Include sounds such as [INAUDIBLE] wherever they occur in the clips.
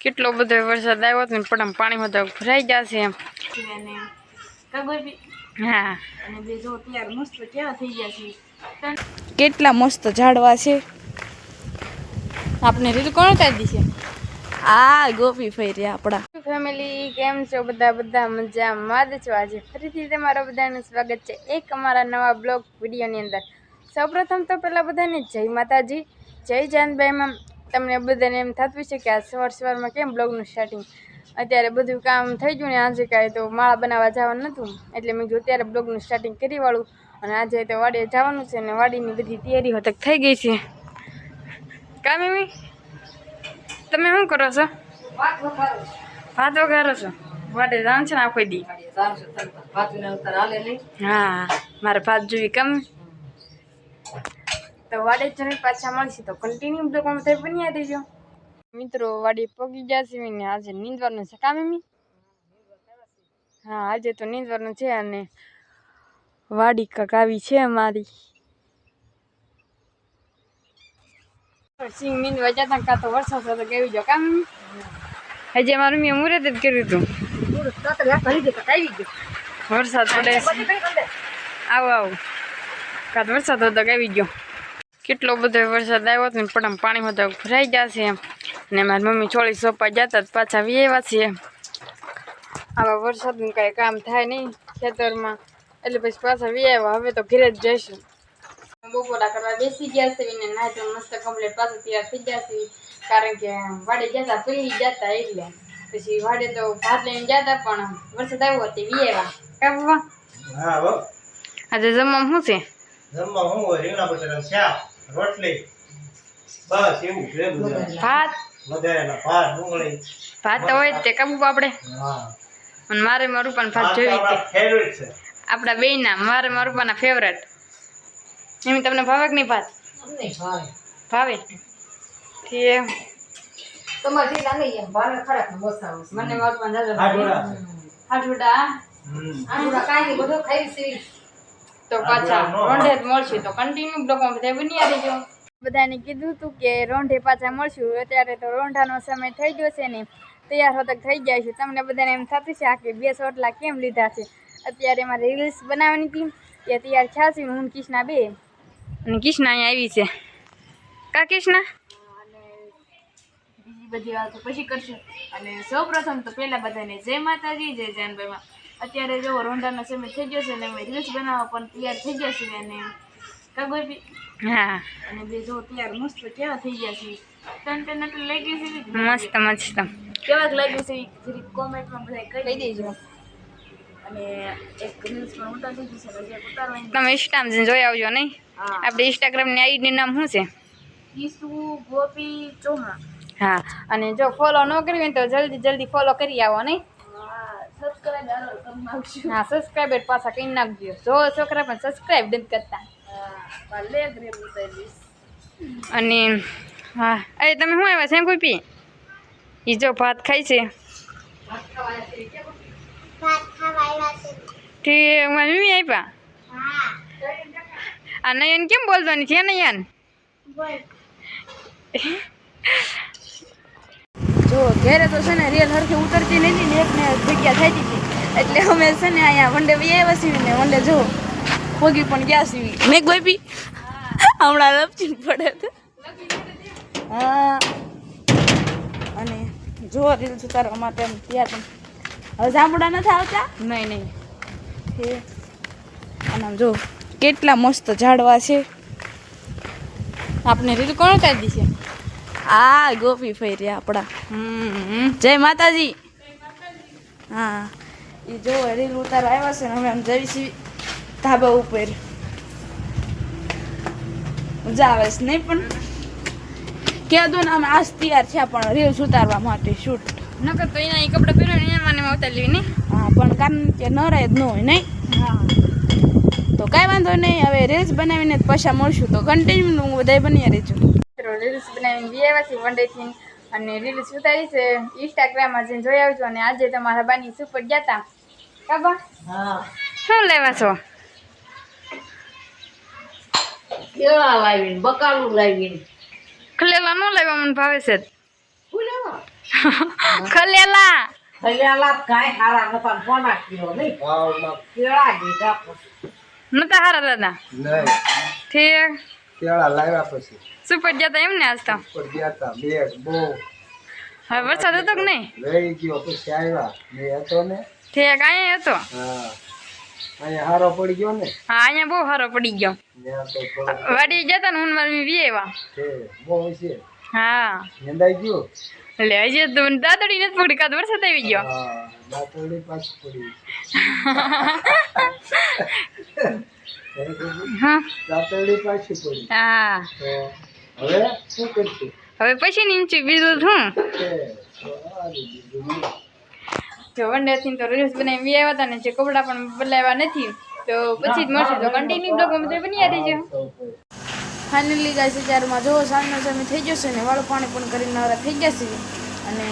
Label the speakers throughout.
Speaker 1: કેટલો બધો વરસાદ આવ્યો હતો ને પણ પાણીમાં તો ભરાઈ જશે એમ.
Speaker 2: અને કાગળ બી
Speaker 1: હા.
Speaker 2: અને બે જો તૈયાર મસ્ત થઈ ગયા છે.
Speaker 1: કેટલા મસ્ત ઝાડવા છે. આપને રીલ કોણ કાઢી છે? આ ગોપી ફઈ રહ્યા આપણા. ફેમિલી કેમ છો? બધા બધા મજામાં જ છો આજે? ફરીથી તમારા બધાનું સ્વાગત છે એક અમારા નવા બ્લોગ વિડીયોની અંદર. સૌપ્રથમ તો પહેલાં બધાને જય માતાજી જય જાનભાઈમાં તમને બધાને એમ થતું છે કે આ સવાર સવારમાં કેમ બ્લોગનું સ્ટાર્ટિંગ અત્યારે બધું કામ થઈ ગયું ને આજે કાંઈ તો માળા બનાવવા જવાનું નહોતું એટલે મેં કીધું અત્યારે બ્લોગનું સ્ટાર્ટિંગ કરી વાળું. અને આજે તો વાડીએ જવાનું છે ને વાડીની બધી તૈયારી હોતક થઈ ગઈ છે. કા મમ્મી? તમે શું કરો છો? ભાત વઘારો છો. વાડે જાણ છે ને આખો દી. હા મારે ભાત જોઈ કમ તો વાડે જઈને પાછા મળશે. તો કન્ટિન્યુ બ્લોગમાં થઈ બની દેજો મિત્રો, વાડી પગી ગયા છે ને આજે નીંદવાનું છે કામ મમ્મી? હા, આજે તો નીંદવાનું છે અને વાડી કકાવી છે અમારી. સિંગ નીંદવા જતા કાં તો વરસાદ હતો કેવી જો કામ હજી અમારું મેં મુરત જ કર્યું હતું. વરસાદ પડે આવો આવો. કાં તો વરસાદ હતો કે આવી ગયો. કેટલો બધો વરસાદ આવ્યો હતો ને પણ પાણી બધા ભરાઈ ગયા છે. ને મારી મમ્મી છોડી સોંપા જતા પાછા આવ્યા છે આવા વરસાદનું કાંઈ કામ થાય નહીં ખેતરમાં. એટલે પછી પાછા આવ્યા હવે તો ઘરે જ જઈશું. બપોરા કરવા બેસી ગયા છે ને નાહી તો મસ્ત કમ્પ્લેટ પાછું તૈયાર થઈ ગયા છે. કારણ કે વાડે જતા પેલી જતા એટલે. પછી વાડે તો ભાત લઈને જતા પણ વરસાદ આવ્યો તે વ્યવા કા બાબા આજે જમવા શું છે?
Speaker 3: જમવા હું રીંગણા બટાકાનું શાક. રોટલી. બસ એવું છે
Speaker 1: ભાત.
Speaker 3: વધારેલા ભાત ડુંગળી.
Speaker 1: ભાત તો હોય તે કાબુ આપણે અને મારે મારું પણ ભાત જોઈ
Speaker 3: આપણા છે.
Speaker 1: આપણા બેયના મારે મારું પણ ફેવરેટ એમ તમને ભાવે કે નહીં ભાત? ભાવે. કે મને મારું પણ દાદા
Speaker 3: હાડોળા
Speaker 1: હાટુડા
Speaker 3: હમ.
Speaker 1: તો પાછા રોંઢે જ મળશું તો કન્ટિન્યુ બ્લોગમાં બધા બની દેજો બધાને કીધું હતું કે રોંઢે પાછા મળશું. અત્યારે તો રોંઢાનો સમય થઈ ગયો છે ને. તૈયાર હોતક થઈ ગયા છે. તમને બધાને એમ થતું છે આ કે બે સોટલા કેમ લીધા છે? અત્યારે મારે રીલ્સ બનાવવાની હતી. એ તૈયાર થયા છે. હું ને કિષ્ણા બે. અને કિષ્ણા અહીંયા આવી છે. કા કિષ્ણા
Speaker 2: બીજી બધી વાતો પછી કરશું. અને સૌ પ્રથમ તો પહેલા બધાને જય માતાજી જય જાનભાઈમાં અત્યારે જો રોંડાનો સમય થઈ ગયો છે અને અમે રીલ્સ બનાવવા પણ તૈયાર થઈ ગયા છે અને કાગળ બી.
Speaker 1: હા.
Speaker 2: અને બે જો તૈયાર મસ્ત કેવા થઈ ગયા છે. તન ત્રણ તો લઈ ગઈ છે
Speaker 1: મસ્ત મસ્ત.
Speaker 2: કેવાક લાગ્યું છે? જરી કોમેન્ટમાં બધા કહી દેજો. અને એક રીલ્સ પણ ઉતારી દીધી છે હજી ઉતારવાની
Speaker 1: તમે ઇન્સ્ટામાં જોઈ આવજો નહીં?
Speaker 2: હા.
Speaker 1: આપણે ઇન્સ્ટાગ્રામની આઈડી નામ શું છે?
Speaker 2: ઈસુ ગોપી ચૌહાણ.
Speaker 1: હા અને જો ફોલો ન કર્યું હોય તો જલ્દી જલ્દી ફોલો કરી આવો નહીં?
Speaker 2: સબસ્ક્રાઈબ સબસ્ક્રાઇબ એટ
Speaker 1: હા પાછા કરી નાખજો. જો છોકરા પણ સબસ્ક્રાઈબ નથી કરતા.
Speaker 2: હા
Speaker 1: અને હા અરે તમે શું આવ્યા છે? કોઈ પી? એ જો ભાત ખાય છે. ઠીક મારી મમ્મી આપ્યા આ નયન કેમ બોલતો નથી? નયન? [LAUGHS] જો ઘેરે તો છે ને રેલ હરખી ઉતરતી નહીં ને એકને જગ્યા થતી હતી. એટલે અમે છે ને અહીંયા વંડે બી આવ્યા સીવી ને વંડે જો ભોગી પણ ગયા સીવી મેં બી હમણાં લપચી પડે તો. હા. અને જો રીલ ઉતારવા માટે પણ હવે જાંબુડા નથી આવતા? નહીં નહીં અને આમ જો કેટલા મસ્ત ઝાડવા છે. આપને રીલ કોણ ઉતારી છે? આ ગોપી ફઈ રહ્યા આપણા હમ. જય માતાજી. હા. એ જો રીલ ઉતારવા આવ્યા છે ને અમે આમ જઈ છીએ ધાબા ઉપર. મજા આવે છે નહીં પણ? કહેતું ને અમે આજ તૈયાર થયા પણ રીલ્સ ઉતારવા માટે શૂટ નકર તો એના એ કપડાં પહેરવા એના મને ઉતારી લેવી નહીં. હા પણ કારણ કે નરાય જ ન હોય નહીં?
Speaker 2: હા.
Speaker 1: તો કાંઈ વાંધો નહીં હવે રીલ્સ બનાવીને પૈસા મળશું. તો કન્ટિન્યુ હું બધા બની રહેજો. રીલ્સ બનાવીને બી આવ્યા છે વનડેથી અને રીલ્સ ઉતારી છે ઇન્સ્ટાગ્રામમાં જઈને જોઈ આવજો. અને આજે તમારા બાની સુપર ગયા હતા કાબા શું લેવા છો?
Speaker 2: કેળા લાવીને બકાલું લાવીને.
Speaker 1: ખલેલા ન લેવા મને ભાવે છે. જ. [LAUGHS]
Speaker 2: ખલેલા.
Speaker 3: હરિયાળા કાંઈ હારા નતા કોના કયો નહીં? કેળા દીધા
Speaker 2: નતા હારા દાદા?
Speaker 4: નહીં.
Speaker 2: ઠીક.
Speaker 4: કેળા લાવ્યા પછી.
Speaker 2: સુપર જતા એમને આજ તો?
Speaker 4: ઉપર ગયા તા બેગ બહુ.
Speaker 2: હવે વરસાદ હતો કે નહીં?
Speaker 4: લઈ ગયો પછી આવ્યા. મેં હતો ને?
Speaker 2: ઠેક અહીંયા હતો.
Speaker 4: હા. અહીંયા હારો પડી ગયો ને?
Speaker 2: હા અહીંયા બહુ સારો પડી ગયો.
Speaker 4: ગયા
Speaker 2: વાડી જતા ને હું મારી વી આવ્યા.
Speaker 4: બહુ છે
Speaker 2: હા.
Speaker 4: નિંદાઈ ગયું?
Speaker 2: એટલે હજી તો દાદડી નથી પડી કાદ વરસાદ આવી ગયો.
Speaker 4: હા દાંતરડી પાછી પડી. [LAUGHS]
Speaker 2: હા.
Speaker 4: પાછી પડી.
Speaker 2: હા.
Speaker 4: હવે શું કરશું?
Speaker 2: હવે પછી નીચું બીજું શું?
Speaker 4: છે.
Speaker 2: જો તો રીલ્સ બનાવી આવ્યા હતા ને જે કપડાં પણ બદલાવ્યા નથી તો પછી જ મળશે. તો કન્ટિન્યુ બ્લોગમાં બધા બની રહેજો. ફાઇનલી ગાઈસ અત્યારમાં સામે સાંજનો થઈ જશે ને વાળું પાણી પણ કરીને નવરા થઈ જશે. અને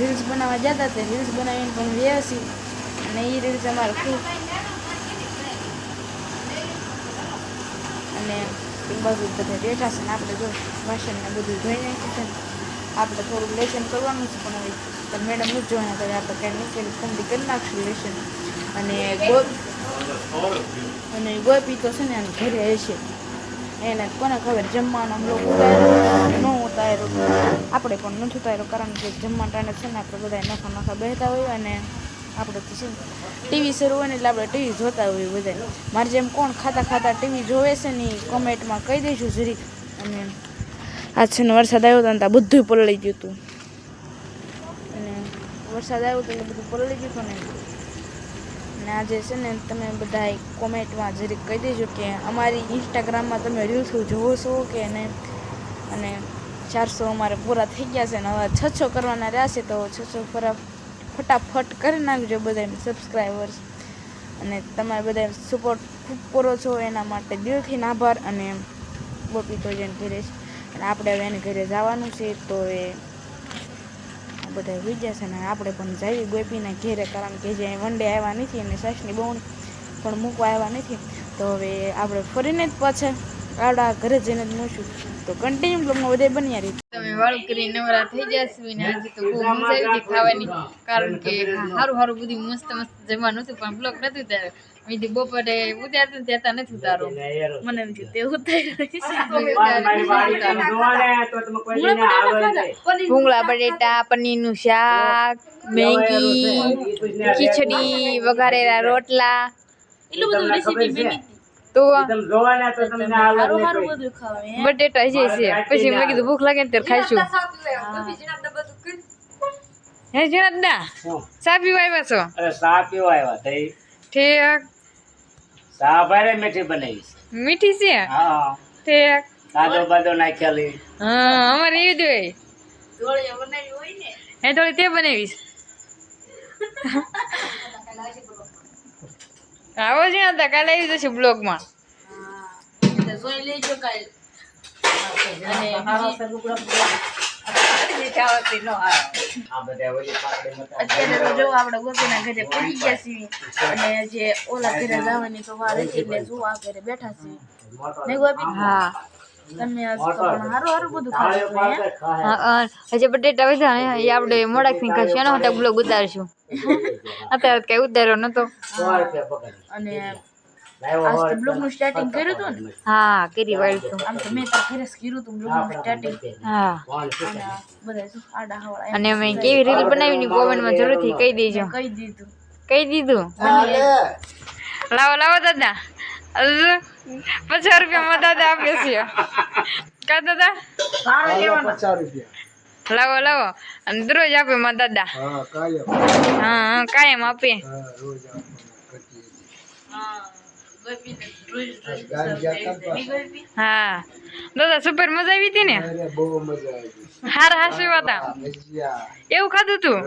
Speaker 2: રીલ્સ બનાવવા જતા તે રીલ્સ બનાવીને પણ વ્યવસ્થિત અને એ રીલ્સ અમારે ખૂબ અને બધું બધા બેઠા છે ને આપણે જો વાસણને બધું ધોઈ નાખ્યું છે ને, આપણે થોડું લેસન કરવાનું છે, પણ હવે પણ મેડમ નથી જોવાના તો આપણે કાંઈ નીચેની ઠંડી કરી નાખશું લેસન. અને અને ગોપી તો છે ને આમ ઘરે હશે. એને કોને ખબર, જમવાનું આમ લોકો ન ઉતાર્યો. આપણે પણ નથી ઉતાર્યો, કારણ કે જમવા ટાણે છે ને આપણે બધા નખા નખા બેહતા હોય અને આપણે તો છે ને ટીવી શરૂ હોય ને એટલે આપણે ટીવી જોતા હોઈએ બધા મારે જેમ કોણ ખાતા ખાતા ટીવી જોવે છે ને એ કોમેન્ટમાં કહી દઈશું જરી. અને આજ છે ને વરસાદ આવ્યો હતો ને ત્યાં બધું પલળી ગયું હતું. અને વરસાદ આવ્યો તો એટલે બધું પલળી ગયું હતું ને. અને આજે છે ને તમે બધા કોમેન્ટમાં જરીક કહી દેજો કે અમારી ઇન્સ્ટાગ્રામમાં તમે રીલ્સ જોવો છો કે નહીં. અને ચારસો અમારે પૂરા થઈ ગયા છે ને હવે છસો કરવાના રહ્યા છે તો છસો ફરા ફટાફટ કરી નાખજો બધા સબસ્ક્રાઈબર્સ અને તમારે બધા સપોર્ટ ખૂબ કરો છો એના માટે દિલથી આભાર અને ગોપી તો જઈને ઘરે અને આપણે હવે એને ઘરે જવાનું છે તો એ બધા હોઈ જશે ને આપણે પણ જઈએ ગોપીના ઘેરે કારણ કે જે વન ડે આવ્યા નથી અને સાસની બહુ પણ મૂકવા આવ્યા નથી. તો હવે આપણે ફરીને જ પાછા આવડા ઘરે જઈને જ તો કન્ટિન્યુ બ્લોગમાં બધે બન્યા રહી. તમે વાળું કરી નવરા થઈ જશે ને આજે તો બહુ મજા આવી ગઈ ખાવાની. કારણ કે સારું સારું બધું મસ્ત મસ્ત જમવાનું હતું પણ બ્લોગ નથી ત્યારે મેં બપોરે ઉતારતું ત્યાં નથી ઉતારો. મને એમ તે ભૂંગળા બટેટા પનીરનું શાક મેગી ખીચડી વઘારેલા રોટલા. તો બટેટા જે છે. પછી મેં કીધું ભૂખ લાગે ને ત્યારે ખાઈશું. હે. જણાદા સા પીવા આવ્યા છો?
Speaker 3: અરે સા પીવા આવ્યા તઈ
Speaker 2: ઠીક.
Speaker 3: સા ભારે મીઠી બનાવીશ
Speaker 2: મીઠી છે?
Speaker 3: હા.
Speaker 2: ઠીક.
Speaker 3: કાદો બાદો નાખેલી
Speaker 2: હા અમારે એવી જ હોય હે થોડી તે બનાવીશ. [LAUGHS] આવો જ હતા કાલે. આવી જશે બ્લોગમાં અત્યારે તો જો આપણે ગોપીના ઘરે પહોંચી ગયા છીએ અને જે ઓલા ઘરે જવાની તો વાર હતી એટલે જો આ ઘરે બેઠા છીએ. ને ગોપી હા. તમે આજ તો પણ હારું હારું બધું ખાધું હતું, હજી બટેટા વધ્યા એ આપણે મોડાકની ખાશું. એનો હતા બ્લોગ ઉતારશું. અત્યારે કઈ ઉતાર્યો નતો. અને આજ બ્લોગનું સ્ટાર્ટિંગ કર્યું હતું ને?
Speaker 1: હા કરી વાળ્યું
Speaker 2: આમ તો મેં તાર ઘરે કર્યું હતું બ્લોગનું સ્ટાર્ટિંગ
Speaker 1: હા.
Speaker 2: અને બધા
Speaker 1: અમે કેવી રીલ બનાવીને કોમેન્ટમાં જરૂરથી કહી દેજો.
Speaker 2: કહી દીધું.
Speaker 1: કહી દીધું. લાવો લાવો દાદા. પચાસ રૂપિયામાં દાદા આપે છે. કા દાદા?
Speaker 4: પચાસ રૂપિયા.
Speaker 1: લાવો લાવો. અને દરરોજ આપે માં દાદા.
Speaker 4: હા કાયમ
Speaker 1: આપે.
Speaker 4: હા
Speaker 1: દાદા સુપર મજા આવી હતી ને? હાર હાસી
Speaker 4: વાતા
Speaker 1: એવું ખાધું તું?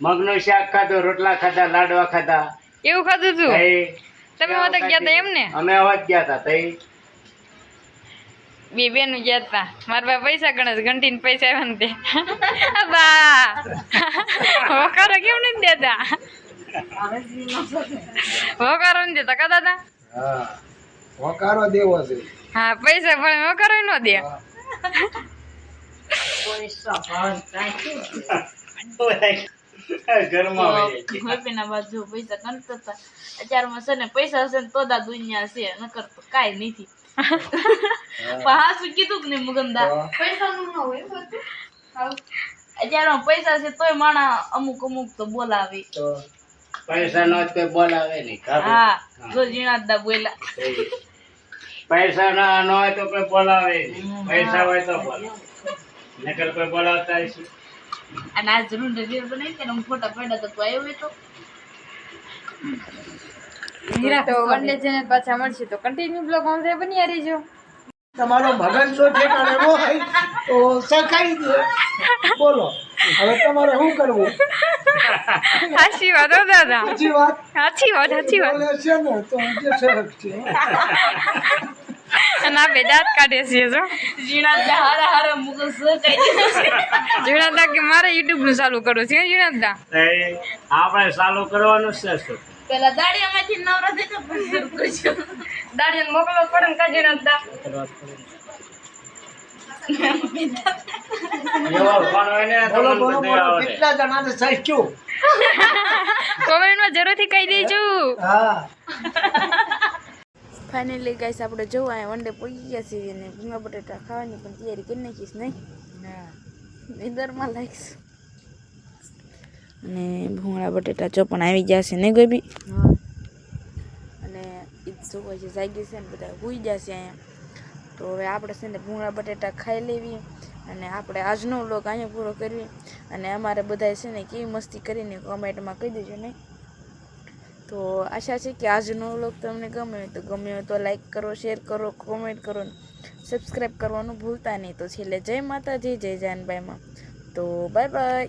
Speaker 3: મગનું શાક ખાધું રોટલા ખાધા લાડવા ખાધા.
Speaker 1: એવું ખાધું તું? તમે હતા ગયા હતા એમ ને
Speaker 3: અમે અવાજ ગયા હતા તઈ?
Speaker 1: બે બેન ગયા હતા મારા પાસે પૈસા ગણેશ ઘંટી ને પૈસા આવ્યા ને તે. બા વકારો કેમ નથી દેતા? વકારો નથી દેતા કા દાદા?
Speaker 4: હા વકારો દેવો છે.
Speaker 1: હા પૈસા પણ વકારો ન દે.
Speaker 5: પૈસા શું?
Speaker 3: ઘરમાં વહી
Speaker 6: બાજુ પૈસા ગણતા હતા અત્યારમાં છે ને પૈસા હશે ને તો દા દુનિયા છે નકર તો કાંઈ નથી. પણ હા શું કીધું કે નહીં મુગંદા?
Speaker 2: પૈસાનું ન હોય
Speaker 6: અત્યારમાં પૈસા છે તોય માણા અમુક અમુક તો બોલાવે.
Speaker 3: પૈસા નો કોઈ બોલાવે નહીં
Speaker 6: હા જો જીણાદા બોલા
Speaker 3: પૈસા ના ન હોય તો કોઈ બોલાવે નહીં. પૈસા હોય તો બોલાવે. નકર કોઈ બોલાવતા
Speaker 6: અને આ જરૂર રીલ બનાવી ત્યારે હું ફોટા પડ્યા તો તું આવ્યો હોય તો.
Speaker 2: તો પાછા મળશે તો કન્ટિન્યુ બ્લોગ અમને બની રહેજો.
Speaker 4: તમારો મગજ જો ઠેકાણે હોય તો સખાઈ દે. બોલો હવે તમારે શું કરવું?
Speaker 2: સાચી વાત હો દાદા.
Speaker 4: સાચી વાત?
Speaker 2: સાચી વાત સાચી વાત.
Speaker 4: છે ને તો જે સરસ છે
Speaker 2: આ બે દાંત કાઢે છે જો.
Speaker 6: જીણાદા હારા હારા મુગલ સ કઈ
Speaker 2: જીણાદા કે મારે યુટ્યુબનું ચાલુ કરવું છે જીણાદા
Speaker 3: આપણે ચાલુ કરવાનું છે શું?
Speaker 6: પેલા દાડિયામાંથી નવરા થઈ તો પણ શરૂ કરજો.
Speaker 2: દાડિયાને મોકલો પડે ને કા જીણાદા
Speaker 3: ને
Speaker 2: કોમેન્ટમાં જરૂરથી કહી દેજો.
Speaker 4: હા.
Speaker 2: ફાઇનલી ગાઈસ આપણે જોવા અહીંયા વન ડે પહોંચી ગયા છીએ અને ભૂંગા બટાટા ખાવાની પણ તૈયારી કરી નાખીશ નહીં? નિંદરમાં લાગીશ. અને ભૂંગળા બટેટા ચોપણ આવી ગયા છે નહીં ગોબી અને ઈજ શું હોય છે જાગી છે ને બધા હુઈ જશે અહીંયા. તો હવે આપણે છે ને ભૂંગળા બટેટા ખાઈ લેવી અને આપણે આજનો વ્લોગ અહીંયા પૂરો કરવી. અને અમારે બધા છે ને કેવી મસ્તી કરીને કોમેન્ટમાં કહી દેજો નહીં? તો આશા છે કે આજનો વ્લોગ તમને ગમે હોય તો ગમે હોય તો લાઈક કરો શેર કરો કોમેન્ટ કરો સબસ્ક્રાઈબ કરવાનું ભૂલતા નહીં. તો છેલ્લે જય માતાજી, જય જાનબાઈમાં તો બાય બાય